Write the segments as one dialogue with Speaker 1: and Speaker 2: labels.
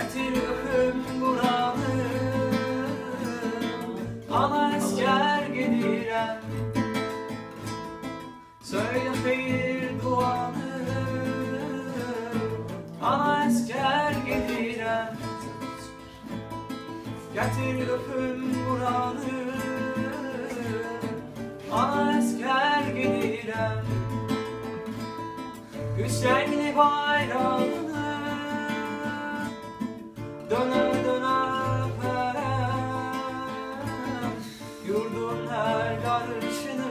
Speaker 1: Getir öpüm buranı. Ana esker gedirem Söyle hayır duanı. Ana esker gedirem Getir öpüm buranı. Ana esker gedirem Hüseyinli bayrağını Döne döne öperem Yurdun her karışını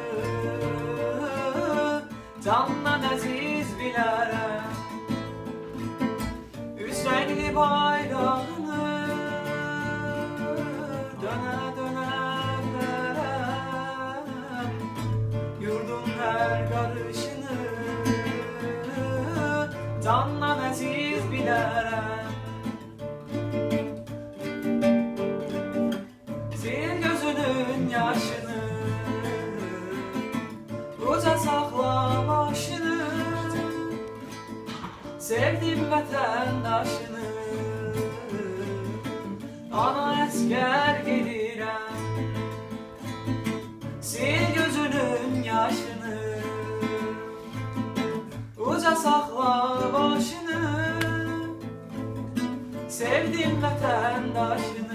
Speaker 1: Candan aziz bilərəm Hüseyinli bayrağını Döne döne öperem Yurdun her karışını Candan aziz bilərəm Sevdim vətəndaşını Ana esker gelirəm Sil gözünün yaşını. Uca sakla başını. Sevdim vətəndaşını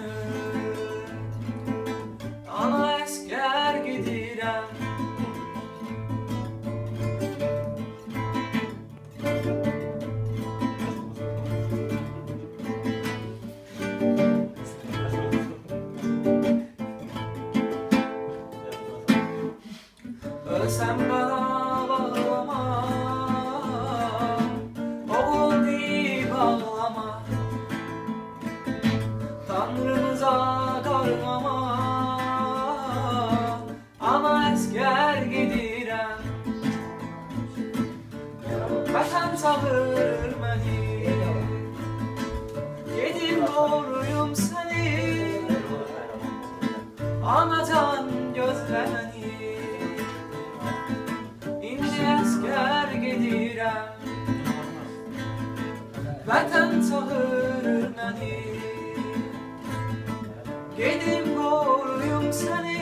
Speaker 1: Ölsem bana bağlama. Oğul deyip ağlama. Tanrımıza darlama Ama esker gidirem. Vətən çağırır məni Gedim doğruyum səni Anacan gözlə Vətən çağırır məni Gedim qoruyum səni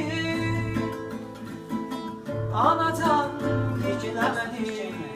Speaker 1: Anacan diklə məni